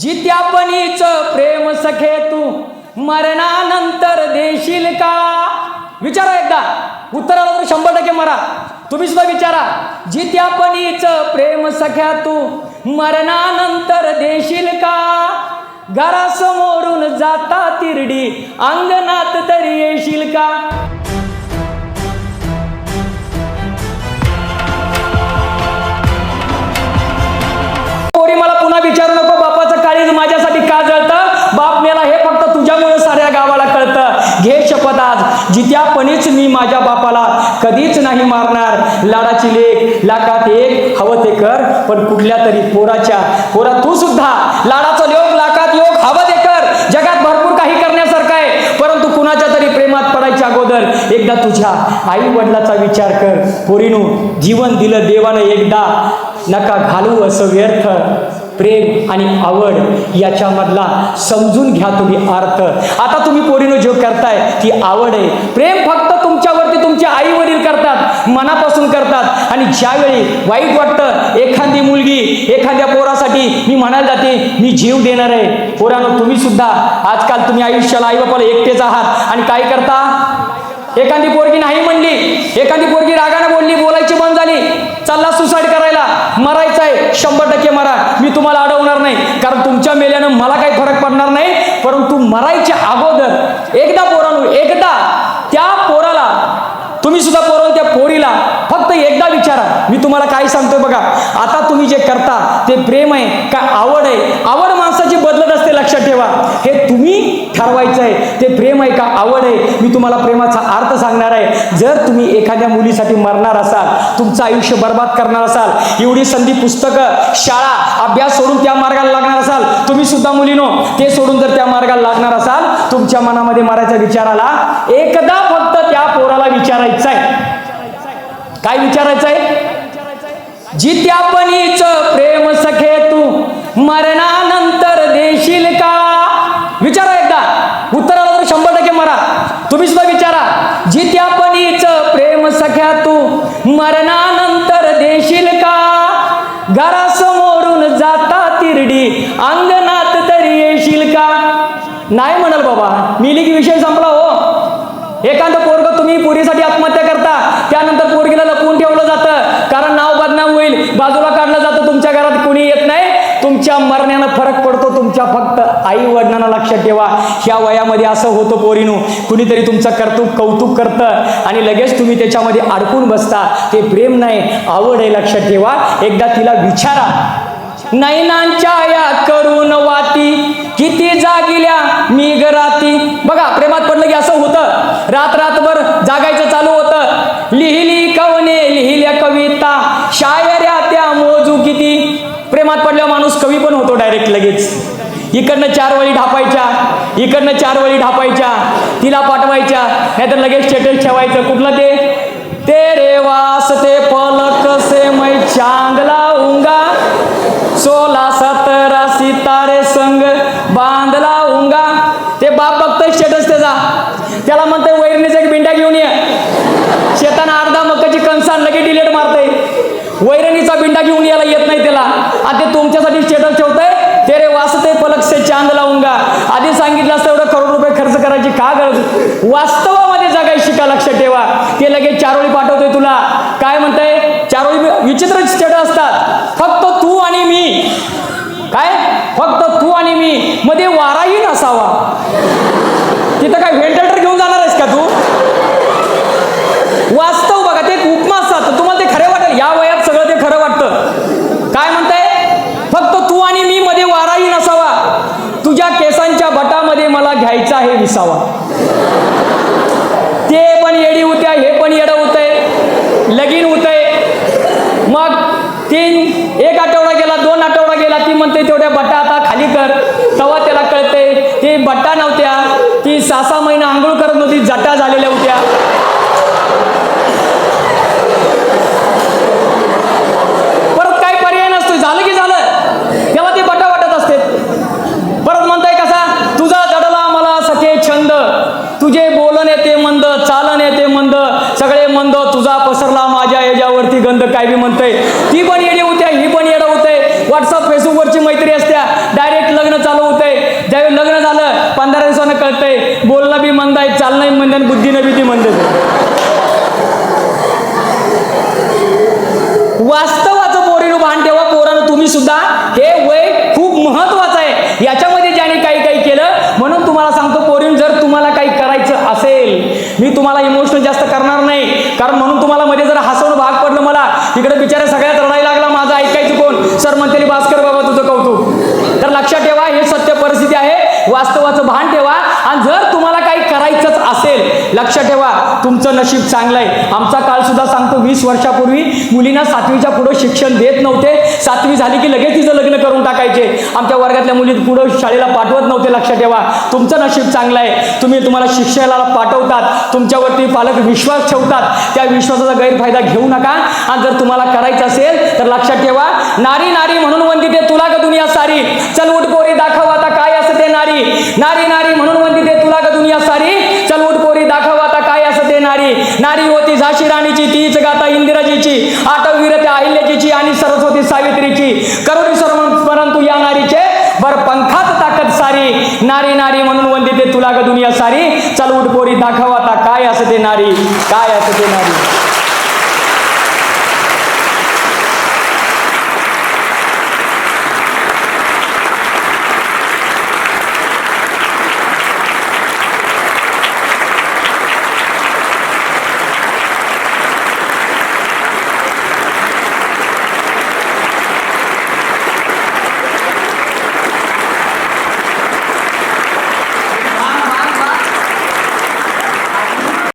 जित्यापणीच प्रेम सखे तू मरणानंतर देशील का? विचारा एकदा. उत्तर आलं तर शंभर टक्के मरा. तुम्ही सुद्धा विचारा. जित्यापणीच प्रेम सख्या तू मरणानंतर देशील का? घरासमोरून जाता तिरडी अंगणात तरी येशील का? जित्यापणीच मी माझ्या बापाला कधीच नाही मारणार. लाडाची लेख लाखात एक हवं ते कर पण कुठल्या तरी पोराच्या पोरा तू सुद्धा लाडाचा योग लाखात योग हवं ते कर. जगात भरपूर काही करण्यासारखं आहे परंतु कुणाच्या तरी प्रेमात पडायच्या अगोदर एकदा तुझ्या आई वडिलाचा विचार कर. पोरीनू जीवन दिलं देवानं एकदा. नका घालू असं व्यर्थ. प्रेम आणि आवड याच्यामधला समजून घ्या तुम्ही अर्थ. आता तुम्ही पोरीनं जो करताय ती आवड आहे. प्रेम फक्त तुमच्यावरती तुमचे आई वडील करतात मनापासून करतात. आणि ज्यावेळी वाईट वाटतं एखादी मुलगी एखाद्या पोरासाठी मी म्हणायला जाते मी जीव देणार आहे. पोरानो तुम्ही सुद्धा आजकाल तुम्ही आयुष्याला आई बापाला एकटेच आहात. आणि काय करता? एखादी पोरगी नाही म्हणली एखादी पोरगी रागाने बोलली बोलायची बंद झाली चालला सुसाईड करायला. मरायचं आहे. शंभर टक्के मरा. मी तुम्हाला अडवणार नाही. कारण तुमच्या मेल्यानं मला काही फरक पडणार नाही. परंतु मरायच्या अगोदर एकदा पोरानू एकदा त्या पोराला तुम्ही सुद्धा पोर पोरीला फक्त एकदा विचारा. मी तुम्हाला काय सांगतोय बघा. आता तुम्ही जे करता ते प्रेम आहे का आवड आहे? आवड माणसाची बदलत असते लक्षात ठेवा. हे तुम्ही ठरवायचं आहे. ते प्रेम आहे का आवड आहे? मी तुम्हाला प्रेमाचा अर्थ सांगणार आहे. जर तुम्ही एखाद्या मुलीसाठी मरणार असाल तुमचं आयुष्य बर्बाद करणार असाल एवढी संधी पुस्तकं शाळा अभ्यास सोडून त्या मार्गाला लागणार असाल तुम्ही सुद्धा मुलीनो ते सोडून जर त्या मार्गाला लागणार असाल तुमच्या मनामध्ये मारायचा विचार आला एकदा फक्त त्या पोराला विचारायचं आहे. काय विचारायचं आहे? जित्यापणीच प्रेम सखे तू मरणानंतर देशील का? विचारा एकदा. उत्तराला तर शंभर टक्के मरा. तुम्ही सुद्धा विचारा. जित्यापणीच प्रेम सख्या तू मरणानंतर देशील का? घरासमोरून जाता तिरडी अंगणात तरी येशील का? नाही म्हणाल बाबा. मिली की विषय संपला हो एखादं पोरग तुम्ही पोरीसाठी आत्महत्या करता त्यानंतर पोरगीला लपवून ठेवलं जातं कारण नाव बदनाम होईल बाजूला काढलं जातं तुमच्या घरात कुणी येत नाही तुमच्या मरण्यानं फरक पडतो तुमच्या फक्त वडिलांना लक्षात ठेवा. ह्या वयामध्ये असं होतं पोरीनो. कुणीतरी तुमचं कर्तुक कौतुक करतं आणि लगेच तुम्ही त्याच्यामध्ये अडकून बसता. ते प्रेम नाही आवड आहे लक्षात ठेवा. एकदा तिला विचारा. नैनांच्या या करून वाती किती जागिल्या मी राती बघा प्रेमात पडलं की असं होतं. रात रातभर जागायचं चालू होतं. लिहिली कवने लिहिल्या कविता. शायऱ्या त्या मोजू किती. प्रेमात पडल्यावर माणूस कवी पण होतो डायरेक्ट लगेच. इकडनं चार वळी ढापायच्या इकडनं चार वळी ढापायच्या तिला पाठवायच्या नाहीतर लगेच स्टेटस ठेवायचं. कुठलं ते? तेरे वास्ते पलक से मै चांगला लाऊंगा सोळा सतरा सितारे संग बांधला उंगा. ते बाप बघतोय स्टेटस त्याचा. त्याला म्हणते वैरणीचा एक बिंड्या घेऊन ये. शेताना अर्धा मकाची कणसान लगेच डिलेट मारतय. वैरणीचा बिंडा घेऊन यायला येत नाही त्याला. आता तुमच्यासाठी स्टेटस ठेवतंय. तेरे वाचते पलक से चांद लावूंगा आधी सांगितलं असतं एवढं करोड रुपये खर्च करायची का गरज? वास्तवामध्ये जगाय शिका लक्षात ठेवा. ते लगेच चारोळी पाठवतोय तुला. काय म्हणताय? चारोळी विचित्र स्टेटस असतात. फक्त तू आणि मी. काय? फक्त तू आणि मी. मध्ये वाराही नसावा. तिथं काय व्हेंटिलेटर घेऊन जाणार आहेस का तू वास्तव बघा ते एक उपमा असतात तुम्हाला ते खरे वाटेल या वयात सगळं ते खरं वाटतं काय म्हणताय फक्त तू आणि मी मध्ये वाराही नसावा तुझ्या केसांच्या बटामध्ये मला घ्यायचा आहे विसावा. ते पण येडी होत्या हे पण येडं होतंय लगीन होतंय. मग तीन एक आठवडा गेला दोन आठवडा गेला ती म्हणते तेवढ्या बटा आता खाली कर. तेव्हा त्याला कळते ती बट्टा नव्हत्या ती सहा सहा महिना आंघोळ करत नव्हती जटा झाली गंध काय बी म्हणतंय. ती पण येडी होत्या ही पण येडा होत आहे व्हॉट्सअप फेसबुकवरची मैत्री असत्या. डायरेक्ट लग्न चालू होतंय. ज्यावेळी लग्न झालं पंधरा दिवसानं कळतंय बोलणं बी म्हणताय चालणंही म्हणते आणि बुद्धीनं बी ती म्हणते वास्तवाचं पोरीनं भान ठेवा पोरानं तुम्ही सुद्धा. हे वय खूप महत्वाचं आहे. याच्यामध्ये ज्याने काही काही केलं म्हणून तुम्हाला सांगतो पोरीन जर तुम्हाला काही करायचं असेल मी तुम्हाला इमोशनल जास्त करणार नाही. कारण म्हणून तुम्हाला मध्ये जर हसवणं इकडे बिचारा सगळ्यात रडायला लागला माझं ऐकायचं कोण? सर म्हणते भास्कर बाबा तुझं कौतुक. तर लक्षात ठेवा हे सत्य परिस्थिती आहे. वास्तवाचं भान ठेवा आणि जर तुम्हाला काही करायचंच असेल. लक्ष ठेवा तुमचं नशीब चांगलं आहे. आमचा काळ सुद्धा सांगतो वीस वर्षापूर्वी मुलींना सातवीच्या पुढे शिक्षण देत नव्हते. सातवी झाली की लगेच तिचं लग्न करून टाकायचे. आमच्या वर्गातल्या मुली पुढं शाळेला पाठवत नव्हते लक्षात ठेवा. तुमचं नशीब चांगलं आहे. तुम्ही तुम्हाला शिक्षणाला पाठवतात. तुमच्यावरती पालक विश्वास ठेवतात. त्या विश्वासाचा गैरफायदा घेऊ नका. आणि जर तुम्हाला करायचं असेल तर लक्षात ठेवा. नारी नारी म्हणून वंदिते तुला का दुनिया सारी. चल उठ पोरी दाखव आता काय असते नारी. नारी नारी म्हणून वंदिते तुला का दुनिया सारी. असं नारी नारी होती झाशी राणीची तीच गाता इंदिराजीची आठवीर त्या अहिल्याजीची आणि सरस्वती सावित्रीची. करुणी सर्व परंतु या नारीचे बर पंखात ताकद सारी. नारी नारी म्हणून वंदिते तुला ग दुनिया सारी. चल उठ पोरी दाखव आता काय असं ते नारी काय असते नारी.